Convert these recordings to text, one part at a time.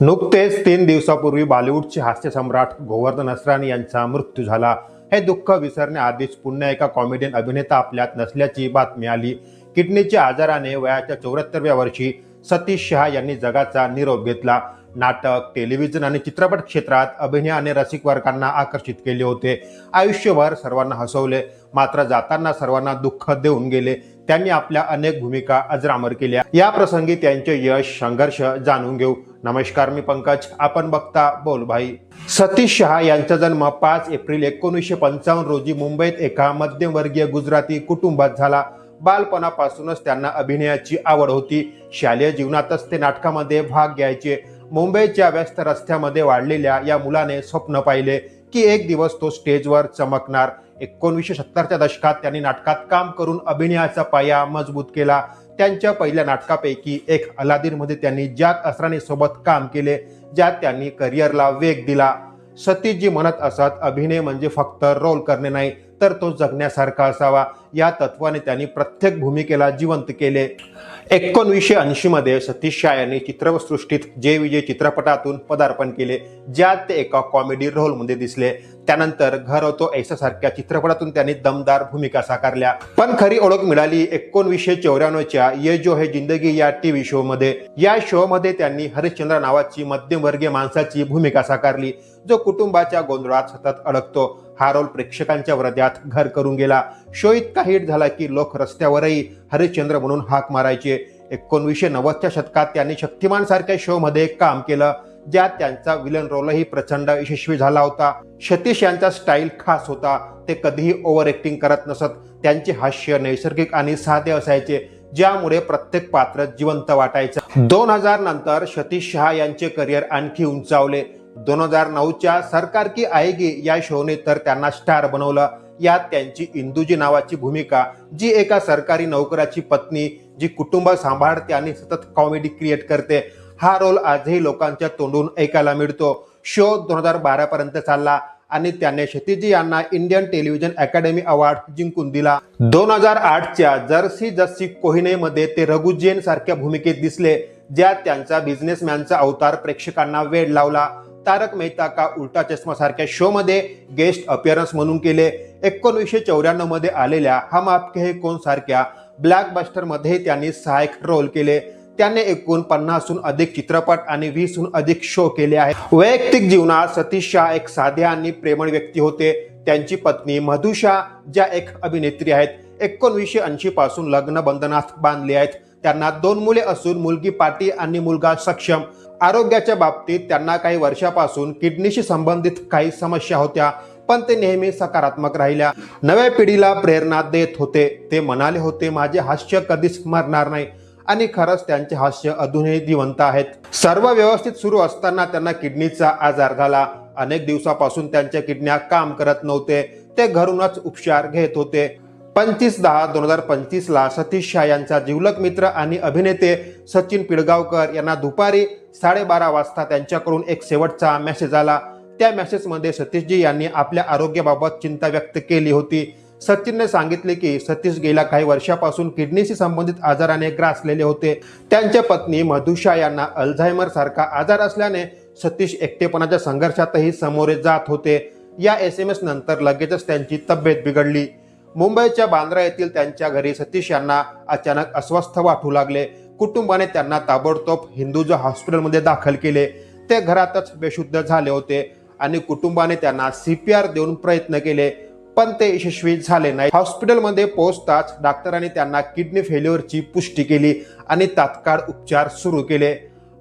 नुकतेच तीन दिवसापूर्वी बॉलिवूडचे हास्य सम्राट गोवर्धन असरानी यांचा मृत्यू झाला. हे दुःख विसरण्याआधीच पुन्हा एका कॉमेडियन अभिनेता आपल्यात नसल्याची बातमी आली. किडनीच्या आजाराने वयाच्या चौऱ्याहत्तरव्या वर्षी सतीश शहा यांनी जगाचा निरोप घेतला. नाटक टेलिव्हिजन आणि चित्रपट क्षेत्रात अभिनयाने रसिक वर्गांना आकर्षित केले होते. आयुष्यभर सर्वांना हसवले मात्र जाताना सर्वांना दुःख देऊन गेले. त्यांनी आपल्या अनेक भूमिका अजरामर केल्या. या प्रसंगी त्यांचे यश संघर्ष जाणून घेऊ. नमस्कार मी पंकज आपण बघता बोल भाई. सतीश शहा यांचा जन्म पाच एप्रिल एकोणीसशे पंचावन्न रोजी मुंबईत एका मध्यमवर्गीय गुजराती कुटुंबात झाला. बालपणापासूनच त्यांना अभिनयाची आवड होती. शालेय जीवनातच ते नाटकामध्ये भाग घ्यायचे. मुंबईच्या व्यस्त रस्त्यामध्ये वाढलेल्या या मुलाने स्वप्न पाहिले की एक दिवस तो स्टेजवर चमकणार. एकोणीसशे सत्तरच्या दशकात त्यांनी नाटकात काम करून अभिनयाचा पाया मजबूत केला. त्यांच्या पहिल्या नाटकापैकी एक अलादीनमध्ये त्यांनी ज्या असराने सोबत काम केले ज्यात त्यांनी करिअरला वेग दिला. सतीशजी म्हणत असत अभिनय म्हणजे फक्त रोल करणे नाही तर तो जगण्यासारखा असावा. या तत्वाने त्यांनी प्रत्येक भूमिकेला जिवंत केले. एकोणवीसशे ऐंशी मध्ये सतीश शाह यांनी चित्रपटसृष्टीत जे विजय चित्रपटातून पदार्पण केले ज्यात ते एका कॉमेडी रोलमध्ये दिसले. त्यानंतर घर होतो ऐसा सारख्या चित्रपटातून त्यांनी दमदार भूमिका साकारल्या. पण खरी ओळख मिळाली एकोणवीसशे चौऱ्याण्णवच्या ये जो है जिंदगी या टीव्ही शो मध्ये. या शो मध्ये त्यांनी हरिश्चंद्र नावाची मध्यमवर्गीय माणसाची भूमिका साकारली जो कुटुंबाच्या गोंधळात सतत अडकतो. हा रोल प्रेक्षकांच्या हृदयात घर करून गेला. शो इतका हिट झाला की लोक रस्त्यावरही हरिश्चंद्र म्हणून हाक मारायचे. एकोणवीसशे नव्वदच्या शतकात त्यांनी शक्तिमान सारख्या शो मध्ये काम केलं ज्यात त्यांचा विलन रोलही प्रचंड यशस्वी झाला होता. सतीश यांचा स्टाईल खास होता. ते कधीही ओव्हर एक्टिंग करत नसत. त्यांचे हास्य नैसर्गिक आणि साधे असायचे ज्यामुळे प्रत्येक पात्र जिवंत वाटायचं. दोन हजार नंतर सतीश शहा यांचे करिअर आणखी उंचावले. दोन हजार नऊच्या सरकार की आएगी या शोने तर त्यांना स्टार बनवलं. यात त्यांची इंदुजी नावाची भूमिका जी एका सरकारी नोकराची पत्नी जी कुटुंब सांभाळते आणि सतत कॉमेडी क्रिएट करते हा रोल आजही लोकांच्या तोंडून ऐकायला मिळतो. शो दोन हजार बारा पर्यंत चालला आणि त्याने क्षितिजी यांना इंडियन टेलिव्हिजन अकॅडमी अवॉर्ड जिंकून दिला. दोन हजार आठच्या जर्सी जस्सी कोहिनेमध्ये ते रघुजेन सारख्या भूमिकेत दिसले ज्यात त्यांचा बिझनेसमॅनचा अवतार प्रेक्षकांना वेळ लावला. तारक मेहता का उलटा चष्मा सारख्या शो मध्ये गेस्ट अपिअरन्स म्हणून केले. एकोणीसशे चौऱ्याण्णवमध्ये आलेल्या हम आपके हे कोण सारख्या ब्लॅकबस्टरमध्ये त्यांनी सहायक रोल केले. त्याने एकूण पन्नासहून अधिक चित्रपट आणि वीसहून अधिक शो केले आहेत. वैयक्तिक जीवनात सतीश शाह एक साध्या आणि प्रेमळ व्यक्ती होते. त्यांची पत्नी मधुशा ज्या एक अभिनेत्री आहेत एकोणवीसशे ऐंशी पासून लग्न बंधनात बांधले आहेत. त्यांना दोन मुले असून मुलगी पाटी आणि मुलगा सक्षम. आरोग्याच्या बाबतीत त्यांना काही वर्षापासून किडनीशी संबंधित काही समस्या होत्या पण ते नेहमी सकारात्मक राहिल्या. नव्या पिढीला प्रेरणा देत होते. ते म्हणाले होते माझे हास्य कधीच मरणार नाही आणि खरंच त्यांचे हास्य अजूनही जिवंत आहेत. सर्व व्यवस्थित सुरू असताना त्यांना किडनीचा आजार झाला. अनेक दिवसापासून त्यांच्या किडन्या काम करत नव्हते. ते घरूनच उपचार घेत होते. पंचवीस दहा दोन हजार पंचवीसला सतीश शाह यांचा जिवलक मित्र आणि अभिनेते सचिन पिळगावकर यांना दुपारी साडेबारा वाजता त्यांच्याकडून एक शेवटचा मेसेज आला. त्या मेसेजमध्ये सतीशजी यांनी आपल्या आरोग्याबाबत चिंता व्यक्त केली होती. सचिनने सांगितले की सतीश गेल्या काही वर्षापासून किडनीशी संबंधित आजाराने ग्रासलेले होते. त्यांच्या पत्नी मधुषा यांना अल्झायमर सारखा आजार असल्याने सतीश एकटेपणाच्या संघर्षातही सामोरे जात होते. या एस एम एस नंतर लगेचच त्यांची तब्येत बिघडली. मुंबईच्या बांद्रा येथील त्यांच्या घरी सतीश यांना अचानक अस्वस्थ वाटू लागले. कुटुंबाने त्यांना ताबडतोब हिंदुजा हॉस्पिटलमध्ये दाखल केले ते घरातच बेशुद्ध झाले होते आणि कुटुंबाने त्यांना सी पी आर देऊन प्रयत्न केले पण ते यशस्वी झाले नाही. हॉस्पिटलमध्ये पोहोचताच डॉक्टरांनी त्यांना किडनी फेल्युअरची पुष्टी केली आणि तात्काळ उपचार सुरू केले.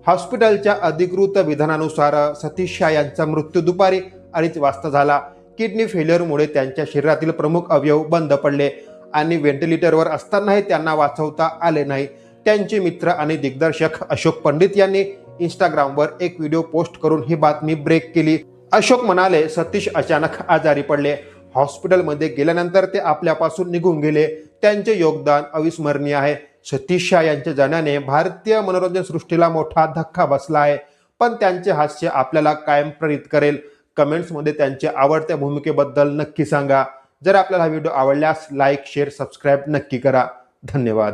हॉस्पिटलच्या अधिकृत विधानानुसार सतीश शाह यांचा मृत्यू दुपारी अडीच वाजता झाला. किडनी फेल्युअरमुळे त्यांच्या शरीरातील प्रमुख अवयव बंद पडले आणि व्हेंटिलेटरवर असतानाही त्यांना वाचवता आले नाही. त्यांचे मित्र आणि दिग्दर्शक अशोक पंडित यांनी इंस्टाग्रामवर एक व्हिडिओ पोस्ट करून ही बातमी ब्रेक केली. अशोक म्हणाले सतीश अचानक आजारी पडले. हॉस्पिटलमध्ये गेल्यानंतर ते आपल्यापासून निघून गेले. त्यांचे योगदान अविस्मरणीय आहे. सतीश शाह यांच्या जाण्याने भारतीय मनोरंजन सृष्टीला मोठा धक्का बसला आहे. पण त्यांचे हास्य आपल्याला कायम प्रेरित करेल. कमेंट्समध्ये त्यांच्या आवडत्या भूमिकेबद्दल नक्की सांगा. जर आपल्याला हा व्हिडिओ आवडल्यास लाईक शेअर सबस्क्राईब नक्की करा. धन्यवाद.